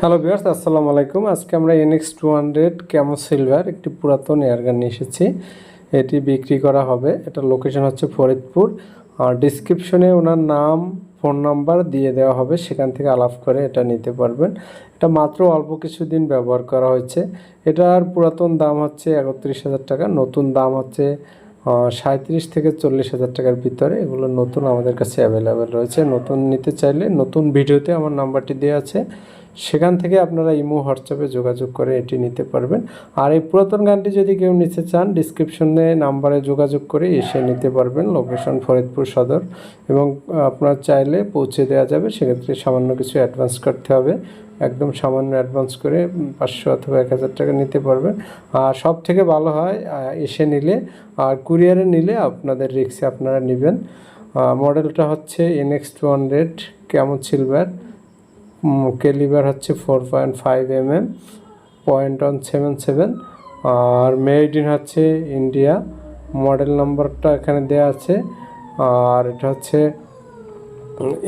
Hello বিয়ার্স আসসালামু আলাইকুম। আজকে আমরা NX two hundred camo silver একটি পুরাতন এয়ারগান নিয়ে এসেছি। এটি বিক্রি করা হবে। এটা লোকেশন হচ্ছে ফরিদপুর। আর ডিসক্রিপশনে ওনার নাম ফোন নাম্বার দিয়ে দেওয়া হবে। সেখান থেকে আলাপ করে এটা নিতে পারবেন। এটা মাত্র অল্প কিছুদিন ব্যবহার করা হয়েছে। এটার পুরাতন দাম হচ্ছে একত্রিশ হাজার টাকা। নতুন দাম হচ্ছে সাঁত্রিশ থেকে চল্লিশ হাজার টাকার ভিতরে। এগুলো নতুন আমাদের কাছে অ্যাভেলেবেল রয়েছে। নতুন নিতে চাইলে নতুন ভিডিওতে আমার নাম্বারটি দেওয়া আছে। সেখান থেকে আপনারা ইমো, হোয়াটসঅ্যাপে যোগাযোগ করে এটি নিতে পারবেন। আর এই পুরাতন গানটি যদি কেউ নিতে চান ডিসক্রিপশনে নাম্বারে যোগাযোগ করে এসে নিতে পারবেন লোকেশন ফরিদপুর সদর। এবং আপনার চাইলে পৌঁছে দেওয়া যাবে, সেক্ষেত্রে সামান্য কিছু অ্যাডভান্স করতে হবে। একদম সামান্য অ্যাডভান্স করে পাঁচশো অথবা এক হাজার টাকা নিতে পারবেন। আর সব থেকে ভালো হয় এসে নিলে আর কুরিয়ারে নিলে আপনাদের রিক্সে আপনারা নেবেন। মডেলটা হচ্ছে এনএক্স টু হান্ড্রেড কেমন সিলভার ক্যালিবার হচ্ছে four point five M M point one seven seven R made in হচ্ছে ইন্ডিয়া মডেল নাম্বারটা এখানে দেওয়া আছে, আর এটা হচ্ছে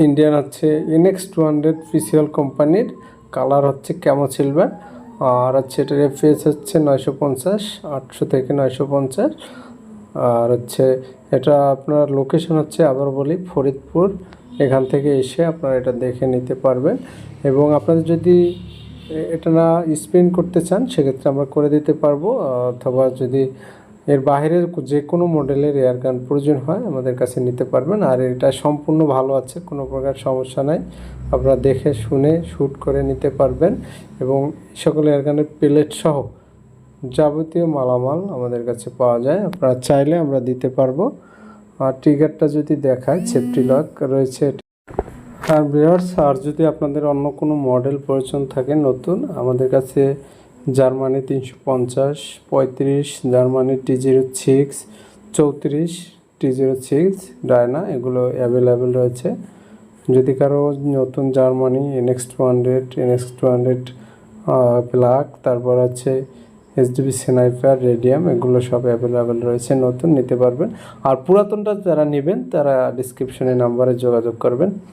ইন্ডিয়ান হচ্ছে ইনেক্স টু হান্ড্রেড পিসিএল কোম্পানির কালার হচ্ছে ক্যামো সিলভার আর হচ্ছে এটার এফএস হচ্ছে নয়শো পঞ্চাশ, আটশো থেকে নয়শো পঞ্চাশ, আর হচ্ছে এটা আপনার লোকেশন হচ্ছে আবার বলি ফরিদপুর এখান থেকে এসে আপনারা এটা দেখে নিতে পারবেন। এবং আপনাদের যদি এটা না স্পিন করতে চান, সেক্ষেত্রে আমরা করে দিতে পারব। অথবা যদি এর বাইরের যে কোনো মডেলের এয়ার গান প্রয়োজন হয়, আমাদের কাছে নিতে পারবেন। আর এটা সম্পূর্ণ ভালো আছে, কোনো প্রকার সমস্যা নাই। আপনারা দেখে শুনে শ্যুট করে নিতে পারবেন। এবং সকল এয়ার গানের প্লেট সহ যাবতীয় মালামাল আমাদের কাছে পাওয়া যায়। আপনারা চাইলে আমরা দিতে পারব। ট্রিগারটা যদি দেখায় সেফটি লক রয়েছে আর বিয়ার্স আর যদি আপনাদের অন্য কোনো মডেল প্রয়োজন থাকে নতুন, আমাদের কাছে জার্মানি তিনশো পঞ্চাশ, পঁয়ত্রিশ, জার্মানি টি জিরো সিক্স চৌত্রিশ টি জিরো সিক্স ডায়না, এগুলো অ্যাভেলেবেল রয়েছে। যদি কারও নতুন Germany NX two hundred NX two hundred black তারপর আছে এইচডিবি স্নাইপার, রেডিয়াম, এগুলো সব অ্যাভেলেবেল রয়েছে, নতুন নিতে পারবেন। আর পুরাতনটা যারা নেবেন, তারা ডিসক্রিপশনে নাম্বারে যোগাযোগ করবেন।